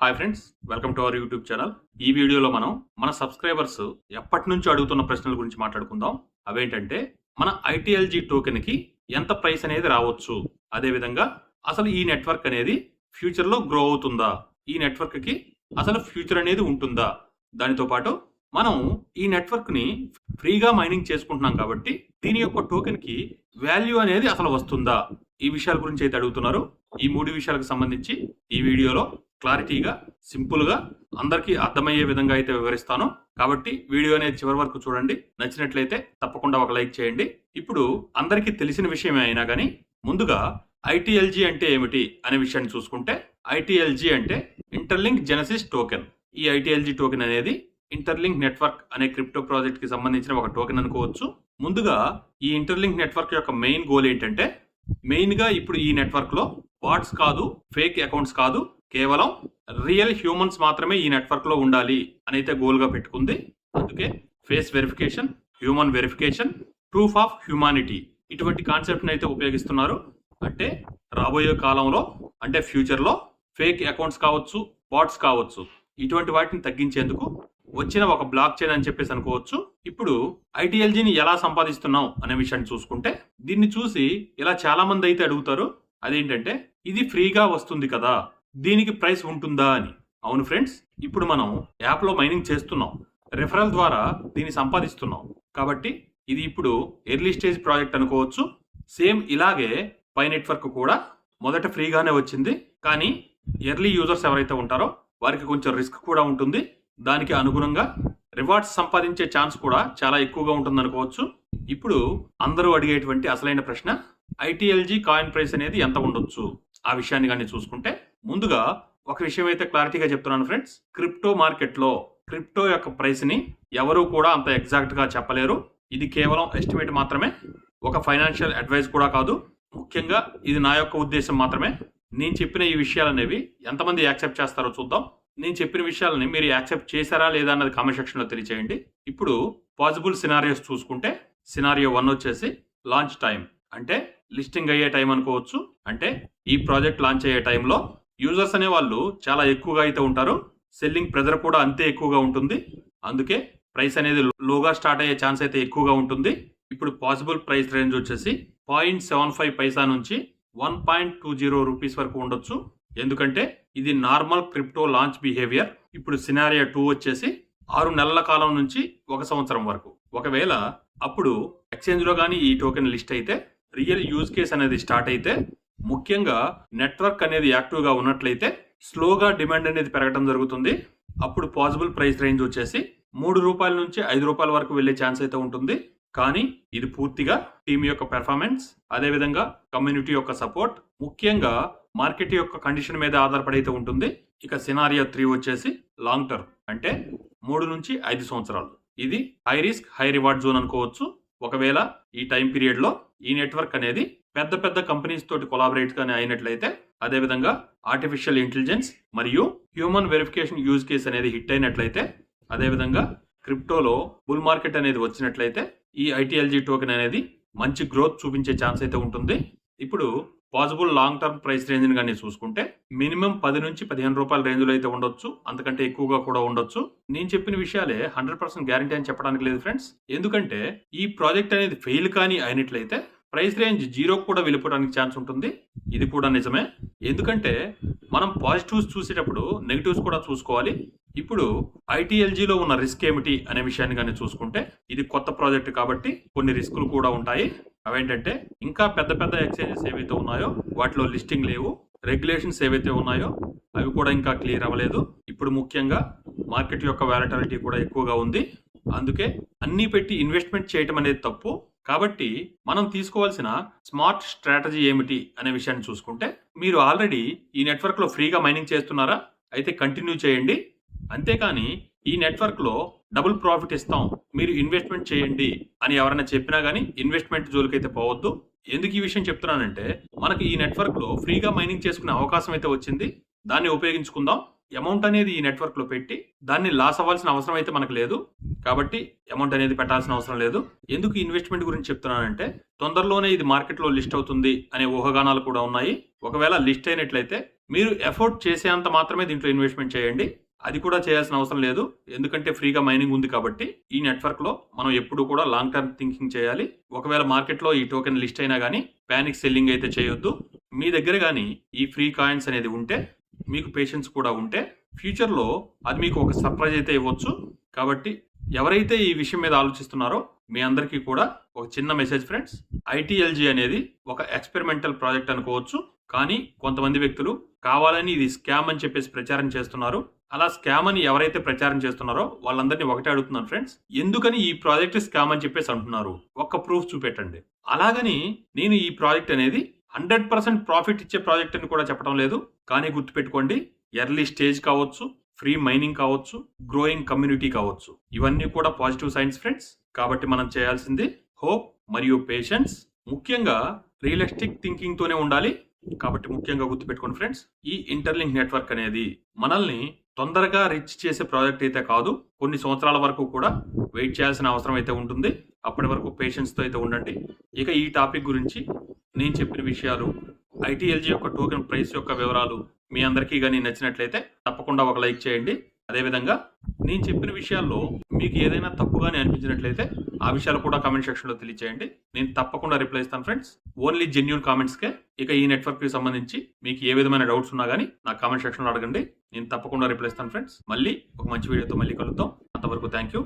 Hi friends welcome to our YouTube channel ఈ వీడియోలో మనం మన సబ్స్క్రైబర్స్ ఎప్పటి నుంచి అడుగుతున్న ప్రశ్నల గురించి మాట్లాడుకుందాం. అవేంటంటే మన ఐటీఎల్జీ టోకెన్కి ఎంత ప్రైస్ అనేది రావచ్చు? అదేవిధంగా అసలు ఈ నెట్వర్క్ అనేది ఫ్యూచర్లో గ్రో అవుతుందా? ఈ నెట్వర్క్కి అసలు ఫ్యూచర్ అనేది ఉంటుందా? దానితో పాటు మనం ఈ నెట్వర్క్ని ఫ్రీగా మైనింగ్ చేసుకుంటున్నాం కాబట్టి దీని యొక్క టోకెన్కి వాల్యూ అనేది అసలు వస్తుందా? ఈ విషయాల గురించి అయితే అడుగుతున్నారు. ఈ మూడు విషయాలకు సంబంధించి ఈ వీడియోలో క్లారిటీగా సింపుల్గా అందరికీ అర్థమయ్యే విధంగా అయితే వివరిస్తాను. కాబట్టి వీడియో అనేది చివరి వరకు చూడండి. నచ్చినట్లయితే తప్పకుండా ఒక లైక్ చేయండి. ఇప్పుడు అందరికీ తెలిసిన విషయమే అయినా కానీ ముందుగా ఐటీఎల్జీ అంటే ఏమిటి అనే విషయాన్ని చూసుకుంటే ఐటీఎల్జీ అంటే ఇంటర్లింక్ జెనసిస్ టోకెన్. ఈ ఐటీఎల్జీ టోకెన్ అనేది ఇంటర్లింక్ నెట్వర్క్ అనే క్రిప్టో ప్రాజెక్ట్కి సంబంధించిన ఒక టోకెన్ అనుకోవచ్చు. ముందుగా ఈ ఇంటర్లింక్ నెట్వర్క్ యొక్క మెయిన్ గోల్ ఏంటంటే మెయిన్గా ఇప్పుడు ఈ నెట్వర్క్లో వాట్స్ కాదు ఫేక్ అకౌంట్స్ కాదు కేవలం రియల్ హ్యూమన్స్ మాత్రమే ఈ నెట్వర్క్లో ఉండాలి అని అయితే పెట్టుకుంది. అందుకే face verification human verification proof of humanity ఇటువంటి కాన్సెప్ట్ని అయితే ఉపయోగిస్తున్నారు. అంటే రాబోయే కాలంలో అంటే ఫ్యూచర్లో ఫేక్ అకౌంట్స్ కావచ్చు బాట్స్ కావచ్చు ఇటువంటి వాటిని తగ్గించేందుకు వచ్చిన ఒక బ్లాక్ చైన్ అని చెప్పేసి అనుకోవచ్చు. ఇప్పుడు ఐటీఎల్జీని ఎలా సంపాదిస్తున్నాం అనే విషయాన్ని చూసుకుంటే దీన్ని చూసి ఇలా చాలా మంది అయితే అడుగుతారు అదేంటంటే ఇది ఫ్రీగా వస్తుంది కదా దీనికి ప్రైస్ ఉంటుందా అని. అవును ఫ్రెండ్స్ ఇప్పుడు మనం యాప్లో మైనింగ్ చేస్తున్నాం. రెఫరల్ ద్వారా దీన్ని సంపాదిస్తున్నాం. కాబట్టి ఇది ఇప్పుడు ఎర్లీ స్టేజ్ ప్రాజెక్ట్ అనుకోవచ్చు. సేమ్ ఇలాగే పై నెట్వర్క్ కూడా మొదట ఫ్రీగానే వచ్చింది. కానీ ఎర్లీ యూజర్స్ ఎవరైతే ఉంటారో వారికి కొంచెం రిస్క్ కూడా ఉంటుంది. దానికి అనుగుణంగా రివార్డ్స్ సంపాదించే ఛాన్స్ కూడా చాలా ఎక్కువగా ఉంటుంది అనుకోవచ్చు. ఇప్పుడు అందరూ అడిగేటువంటి అసలైన ప్రశ్న ఐటీఎల్జీ కాయిన్ ప్రైస్ అనేది ఎంత ఉండొచ్చు? ఆ విషయాన్ని కానీ చూసుకుంటే ముందుగా ఒక విషయం అయితే క్లారిటీగా చెప్తున్నాను ఫ్రెండ్స్. క్రిప్టో మార్కెట్లో క్రిప్టో యొక్క ప్రైస్ని ఎవరూ ఎవరు కూడా అంత ఎగ్జాక్ట్గా చెప్పలేరు. ఇది కేవలం ఎస్టిమేట్ మాత్రమే. ఒక ఫైనాన్షియల్ అడ్వైస్ కూడా కాదు. ముఖ్యంగా ఇది నా యొక్క ఉద్దేశం మాత్రమే. నేను చెప్పిన ఈ విషయాలు అనేవి ఎంతమంది యాక్సెప్ట్ చేస్తారో చూద్దాం. నేను చెప్పిన విషయాలని మీరు యాక్సెప్ట్ చేశారా లేదా అన్నది కామెంట్ సెక్షన్లో తెలియచేయండి. ఇప్పుడు పాసిబుల్ సినారియోస్ చూసుకుంటే సినారియో వన్ వచ్చేసి లాంచ్ టైం అంటే లిస్టింగ్ అయ్యే టైం అనుకోవచ్చు. అంటే ఈ ప్రాజెక్ట్ లాంచ్ అయ్యే టైంలో యూజర్స్ అనే వాళ్ళు చాలా ఎక్కువగా అయితే ఉంటారు. సెల్లింగ్ ప్రెజర్ కూడా అంతే ఎక్కువగా ఉంటుంది. అందుకే ప్రైస్ అనేది లోగా స్టార్ట్ అయ్యే ఛాన్స్ అయితే ఎక్కువగా ఉంటుంది. ఇప్పుడు పాసిబుల్ ప్రైస్ రేంజ్ వచ్చేసి పాయింట్ సెవెన్ ఫైవ్ పైసా నుంచి one point two zero rupees వరకు ఉండొచ్చు. ఎందుకంటే ఇది నార్మల్ క్రిప్టో లాంచ్ బిహేవియర్. ఇప్పుడు సినారియా టూ వచ్చేసి ఆరు నెలల కాలం నుంచి ఒక సంవత్సరం వరకు. ఒకవేళ అప్పుడు ఎక్స్చేంజ్లో కానీ ఈ టోకెన్ లిస్ట్ అయితే రియల్ యూజ్ కేస్ అనేది స్టార్ట్ అయితే ముఖ్యంగా నెట్వర్క్ అనేది యాక్టివ్గా ఉన్నట్లయితే స్లోగా డిమాండ్ అనేది పెరగడం జరుగుతుంది. అప్పుడు పాసిబుల్ ప్రైస్ రేంజ్ వచ్చేసి మూడు రూపాయల నుంచి ఐదు రూపాయల వరకు వెళ్ళే ఛాన్స్ అయితే ఉంటుంది. కానీ ఇది పూర్తిగా టీం యొక్క పెర్ఫార్మెన్స్ అదేవిధంగా కమ్యూనిటీ యొక్క సపోర్ట్ ముఖ్యంగా మార్కెట్ యొక్క కండిషన్ మీద ఆధారపడి అయితే ఉంటుంది. ఇక సినారియో త్రీ వచ్చేసి లాంగ్ టర్మ్ అంటే మూడు నుంచి ఐదు సంవత్సరాలు. ఇది high risk high reward zone అనుకోవచ్చు. ఒకవేళ ఈ టైం పీరియడ్లో ఈ నెట్వర్క్ అనేది పెద్ద పెద్ద కంపెనీస్ తోటి కొలాబరేట్ కానీ అయినట్లయితే అదేవిధంగా ఆర్టిఫిషియల్ ఇంటెలిజెన్స్ మరియు హ్యూమన్ వెరిఫికేషన్ యూజ్ కేస్ అనేది హిట్ అయినట్లయితే అదేవిధంగా క్రిప్టోలో బుల్ మార్కెట్ అనేది వచ్చినట్లయితే ఈ ఐటీఎల్జీ టోకెన్ అనేది మంచి గ్రోత్ చూపించే ఛాన్స్ అయితే ఉంటుంది. ఇప్పుడు పాసిబుల్ లాంగ్ టర్మ్ ప్రైస్ రేంజ్ని కానీ చూసుకుంటే మినిమం పది నుంచి పదిహేను రూపాయల రేంజ్లో అయితే ఉండొచ్చు అంతకంటే ఎక్కువగా కూడా ఉండొచ్చు. నేను చెప్పిన విషయాలే హండ్రెడ్ పర్సెంట్ గ్యారంటీ అని చెప్పడానికి లేదు ఫ్రెండ్స్ ఎందుకంటే ఈ ప్రాజెక్ట్ అనేది ఫెయిల్ కానీ అయినట్లయితే ప్రైస్ రేంజ్ జీరోకు కూడా వెళ్ళిపోవడానికి ఛాన్స్ ఉంటుంది. ఇది కూడా నిజమే. ఎందుకంటే మనం పాజిటివ్స్ చూసేటప్పుడు నెగిటివ్స్ కూడా చూసుకోవాలి. ఇప్పుడు ఐటీఎల్జీలో ఉన్న రిస్క్ ఏమిటి అనే విషయాన్ని కానీ చూసుకుంటే ఇది కొత్త ప్రాజెక్ట్ కాబట్టి కొన్ని రిస్కులు కూడా ఉంటాయి. అవేంటంటే ఇంకా పెద్ద పెద్ద ఎక్స్చేంజెస్ ఏవైతే ఉన్నాయో వాటిలో లిస్టింగ్ లేవు. రెగ్యులేషన్స్ ఏవైతే ఉన్నాయో అవి కూడా ఇంకా క్లియర్ అవ్వలేదు. ఇప్పుడు ముఖ్యంగా మార్కెట్ యొక్క వ్యాలటాలిటీ కూడా ఎక్కువగా ఉంది. అందుకే అన్నీ పెట్టి ఇన్వెస్ట్మెంట్ చేయటం అనేది తప్పు. కాబట్టి మనం తీసుకోవాల్సిన స్మార్ట్ స్ట్రాటజీ ఏమిటి అనే విషయాన్ని చూసుకుంటే మీరు ఆల్రెడీ ఈ నెట్వర్క్లో ఫ్రీగా మైనింగ్ చేస్తున్నారా? అయితే కంటిన్యూ చేయండి. అంతేకాని ఈ నెట్వర్క్లో డబుల్ ప్రాఫిట్ ఇస్తాం మీరు ఇన్వెస్ట్మెంట్ చేయండి అని ఎవరైనా చెప్పినా కానీ ఇన్వెస్ట్మెంట్ జోలికైతే పోవద్దు. ఎందుకు ఈ విషయం చెప్తున్నానంటే మనకి ఈ నెట్వర్క్లో ఫ్రీగా మైనింగ్ చేసుకునే అవకాశం అయితే వచ్చింది. దాన్ని ఉపయోగించుకుందాం. అమౌంట్ అనేది ఈ నెట్వర్క్లో పెట్టి దాన్ని లాస్ అవ్వాల్సిన అవసరం అయితే మనకు లేదు. కాబట్టి అమౌంట్ అనేది పెట్టాల్సిన అవసరం లేదు. ఎందుకు ఇన్వెస్ట్మెంట్ గురించి చెప్తున్నానంటే తొందరలోనే ఇది మార్కెట్లో లిస్ట్ అవుతుంది అనే ఊహగానాలు కూడా ఉన్నాయి. ఒకవేళ లిస్ట్ అయినట్లయితే మీరు ఎఫోర్డ్ చేసేంత మాత్రమే దీంట్లో ఇన్వెస్ట్మెంట్ చేయండి. అది కూడా చేయాల్సిన అవసరం లేదు. ఎందుకంటే ఫ్రీగా మైనింగ్ ఉంది కాబట్టి ఈ నెట్వర్క్లో మనం ఎప్పుడు కూడా లాంగ్ టర్మ్ థింకింగ్ చేయాలి. ఒకవేళ మార్కెట్లో ఈ టోకెన్ లిస్ట్ అయినా కానీ ప్యానిక్ సెల్లింగ్ అయితే చేయొద్దు. మీ దగ్గర కానీ ఈ ఫ్రీ కాయిన్స్ అనేది ఉంటే మీకు పేషెన్స్ కూడా ఉంటే ఫ్యూచర్లో అది మీకు ఒక సర్ప్రైజ్ అయితే ఇవ్వచ్చు. కాబట్టి ఎవరైతే ఈ విషయం మీద ఆలోచిస్తున్నారో మీ అందరికీ కూడా ఒక చిన్న మెసేజ్ ఫ్రెండ్స్. ఐటీఎల్జీ అనేది ఒక ఎక్స్పెరిమెంటల్ ప్రాజెక్ట్ అనుకోవచ్చు. కానీ కొంతమంది వ్యక్తులు కావాలని ఇది స్కామ్ అని చెప్పేసి ప్రచారం చేస్తున్నారు. అలా స్కామ్ అని ఎవరైతే ప్రచారం చేస్తున్నారో వాళ్ళందరినీ ఒకటే అడుగుతున్నాను ఫ్రెండ్స్. ఎందుకని ఈ ప్రాజెక్ట్ స్కామ్ అని చెప్పేసి అంటున్నారు? ఒక్క ప్రూఫ్ చూపెట్టండి. అలాగని నేను ఈ ప్రాజెక్ట్ అనేది హండ్రెడ్ పర్సెంట్ ప్రాఫిట్ ఇచ్చే ప్రాజెక్ట్ అని కూడా చెప్పడం లేదు. కానీ గుర్తుపెట్టుకోండి ఎర్లీ స్టేజ్ కావచ్చు ఫ్రీ మైనింగ్ కావచ్చు గ్రోయింగ్ కమ్యూనిటీ కావచ్చు. ఇవన్నీ కూడా పాజిటివ్ సైన్స్ ఫ్రెండ్స్. కాబట్టి మనం చేయాల్సింది హోప్ మరియు పేషెన్స్. ముఖ్యంగా రియలిస్టిక్ థింకింగ్ తోనే ఉండాలి. కాబట్టి ముఖ్యంగా గుర్తుపెట్టుకోండి ఫ్రెండ్స్ ఈ ఇంటర్లింక్ నెట్వర్క్ అనేది మనల్ని తొందరగా రిచ్ చేసే ప్రాజెక్ట్ అయితే కాదు కొన్ని సంవత్సరాల వరకు కూడా వెయిట్ చేయాల్సిన అవసరం అయితే ఉంటుంది. అప్పటి వరకు పేషెన్స్తో అయితే ఉండండి. ఇక ఈ టాపిక్ గురించి నేను చెప్పిన విషయాలు ఐటీఎల్జీ యొక్క టోకెన్ ప్రైస్ యొక్క వివరాలు మీ అందరికీ కానీ నచ్చినట్లయితే తప్పకుండా ఒక లైక్ చేయండి. అదేవిధంగా నేను చెప్పిన విషయాల్లో మీకు ఏదైనా తప్పుగానే అనిపించినట్లయితే ఆ విషయాలు కూడా కామెంట్ సెక్షన్లో తెలియచేయండి. నేను తప్పకుండా రిప్లై ఇస్తాను ఫ్రెండ్స్ ఓన్లీ జెన్యున్ కామెంట్స్కే ఇక ఈ నెట్వర్క్కి సంబంధించి మీకు ఏ విధమైన డౌట్స్ ఉన్నా కానీ నా కామెంట్ సెక్షన్లో అడగండి. నేను తప్పకుండా రిప్లై ఇస్తాను ఫ్రెండ్స్ మళ్ళీ ఒక మంచి వీడియోతో మళ్ళీ కలుద్దాం. అంతవరకు థ్యాంక్ యూ